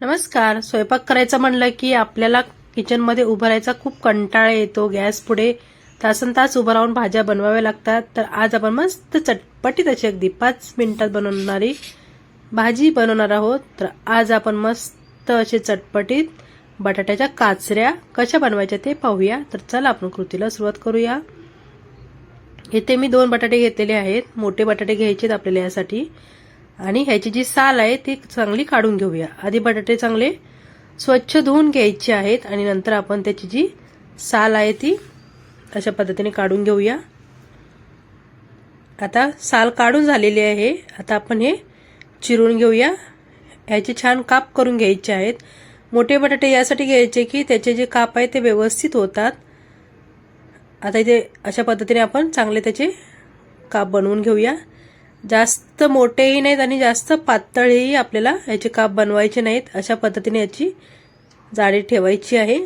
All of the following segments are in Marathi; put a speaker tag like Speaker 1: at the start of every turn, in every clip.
Speaker 1: नमस्कार. स्वयंपाक करायचा म्हणलं की आपल्याला किचनमध्ये उभं राहायचा खूप कंटाळा येतो गॅस पुढे तासन तास उभं राहून भाज्या बनवाव्या लागतात. तर आज आपण मस्त चटपटीत अशी अगदी पाच मिनिटात बनवणारी भाजी बनवणार आहोत. तर आज आपण मस्त असे चटपटीत बटाट्याच्या काचऱ्या कशा बनवायच्या ते पाहूया. तर चला आपण कृतीला सुरुवात करूया. इथे मी दोन बटाटे घेतलेले आहेत. मोठे बटाटे घ्यायचे आपल्याला यासाठी. आणि ह्याची जी साल आहे ती चांगली काढून घेऊया. आधी बटाटे चांगले स्वच्छ धुवून घ्यायचे आहेत आणि नंतर आपण त्याची जी साल आहे ती अशा पद्धतीने काढून घेऊया. आता साल काढून झालेली आहे. आता आपण हे चिरून घेऊया. ह्याचे छान काप करून घ्यायचे आहेत. मोठे बटाटे यासाठी घ्यायचे की त्याचे जे काप आहे ते व्यवस्थित होतात. आता इथे अशा पद्धतीने आपण चांगले त्याचे काप बनवून घेऊया. जास्त मोठेही नाहीत आणि जास्त पातळही आपल्याला याचे काप बनवायचे नाहीत. अशा पद्धतीने याची जाडी ठेवायची आहे.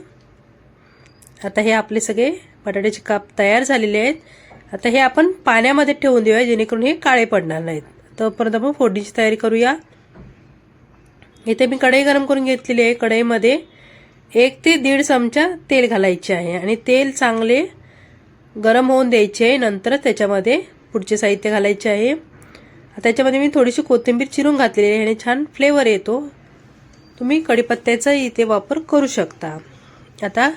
Speaker 1: आता हे आपले सगळे बटाट्याचे काप तयार झालेले आहेत. आता हे आपण पाण्यामध्ये ठेवून देऊया जेणेकरून हे काळे पडणार नाहीत. तोपर्यंत आपण फोडणीची तयारी करूया. इथे मी कढई गरम करून घेतलेली आहे. कढईमध्ये एक ते दीड चमचा तेल घालायचे आहे आणि तेल चांगले गरम होऊन द्यायचे आहे. नंतर त्याच्यामध्ये पुढचे साहित्य घालायचे आहे. त्याच्यामध्ये मी थोडीशी कोथिंबीर चिरून घातलेली आहे आणि छान फ्लेवर येतो. तुम्ही कढीपत्त्याचा इथे वापर करू शकता. आता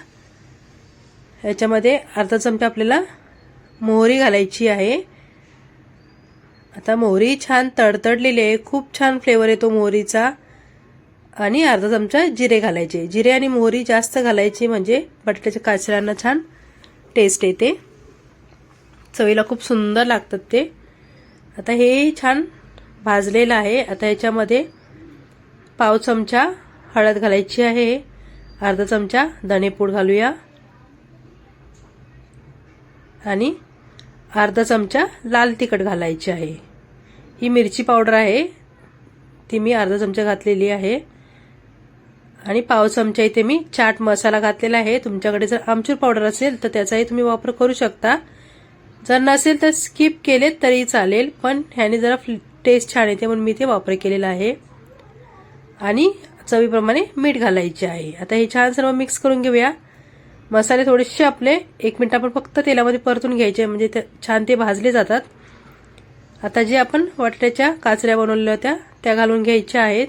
Speaker 1: ह्याच्यामध्ये अर्धा चमचा आपल्याला मोहरी घालायची आहे. आता मोहरी छान तडतडलेली आहे. खूप छान फ्लेवर येतो मोहरीचा. आणि अर्धा चमचा जिरे घालायचे. जिरे आणि मोहरी जास्त घालायची म्हणजे बटाट्याच्या काचऱ्यांना छान टेस्ट येते. चवीला खूप सुंदर लागतात ते. आता हे छान भाजलेलं आहे. आता याच्यामध्ये पाव चमचा हळद घालायची आहे. अर्धा चमचा धणेपूड घालूया. आणि अर्धा चमचा लाल तिखट घालायची आहे. ही मिरची पावडर आहे. ती मी अर्धा चमचा घातलेली आहे. आणि पाव चमचा इथे मी चाट मसाला घातलेला आहे. तुमच्याकडे जर आमचूर पावडर असेल तर त्याचाही तुम्ही वापर करू शकता. जर नसेल तर स्किप केले तरी चालेल पण ह्याने जरा टेस्ट छान येते म्हणून मी ते वापर केलेला आहे. आणि चवीप्रमाणे मीठ घालायचे आहे. आता हे छान सर्व मिक्स करून घेऊया. मसाले थोडेसे आपले एक मिनिट आपण फक्त तेलामध्ये परतून घ्यायचे म्हणजे ते छान ते भाजले जातात. आता जे आपण वाटल्याच्या काचऱ्या बनवलेल्या होत्या त्या घालून घ्यायच्या आहेत.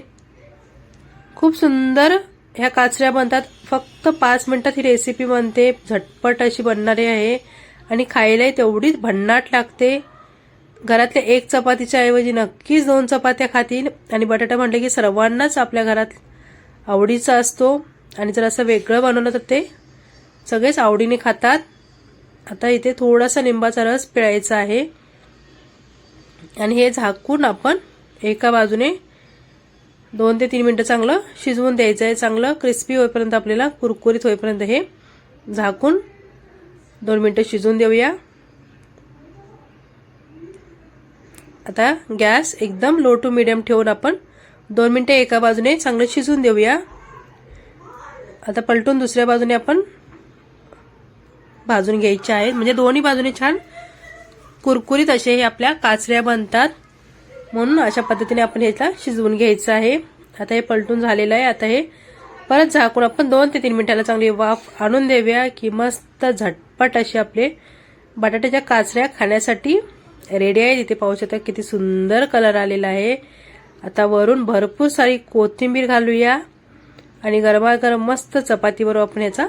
Speaker 1: खूप सुंदर ह्या काचऱ्या बनतात. फक्त पाच मिनटात ही रेसिपी बनते. झटपट अशी बनणारी आहे. आणि खायलाही तेवढीच भन्नाट लागते. घरातल्या एक चपातीच्या ऐवजी नक्कीच दोन चपात्या खातील. आणि बटाटा म्हटलं की सर्वांनाच आपल्या घरात आवडीचा असतो. आणि जर असं वेगळं बनवलं तर ते सगळेच आवडीने खातात. आता इथे थोडासा लिंबाचा रस पिळायचा आहे. आणि हे झाकून आपण एका बाजूने दोन ते तीन मिनटं चांगलं शिजवून द्यायचं आहे. चांगलं क्रिस्पी होईपर्यंत आपल्याला कुरकुरीत होईपर्यंत हे झाकून दोन मिनटं शिजवून देऊया. आता गॅस एकदम लो टू मिडियम ठेवून आपण दोन मिनटं एका बाजूने चांगलं शिजवून देऊया. आता पलटून दुसऱ्या बाजूने आपण भाजून घ्यायचे आहेत. म्हणजे दोन्ही बाजूने छान कुरकुरीत असे हे आपल्या काचऱ्या बनतात. म्हणून अशा पद्धतीने आपण ह्याला शिजवून घ्यायचं आहे. आता हे पलटून झालेलं आहे. आता हे परत झाकून आपण दोन ते तीन मिनिटाला चांगली वाफ आणून देऊया की मस्त झट झटपट असे आपले बटाट्याच्या काचऱ्या खाण्यासाठी रेडी आहे. तिथे पाहू शकता किती सुंदर कलर आलेला आहे. आता वरून भरपूर सारी कोथिंबीर घालूया. आणि गरमागरम मस्त चपातीवर आपण याचा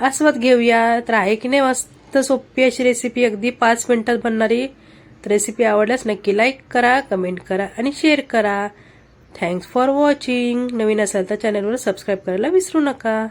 Speaker 1: आस्वाद घेऊया. तर आहे की नाही मस्त सोपी अशी रेसिपी अगदी पाच मिनिटात बनणारी रेसिपी आवडल्यास नक्की लाईक करा कमेंट करा आणि शेअर करा. थँक्स फॉर वॉचिंग नवीन असाल तर चॅनलवर सबस्क्राईब करायला विसरू नका.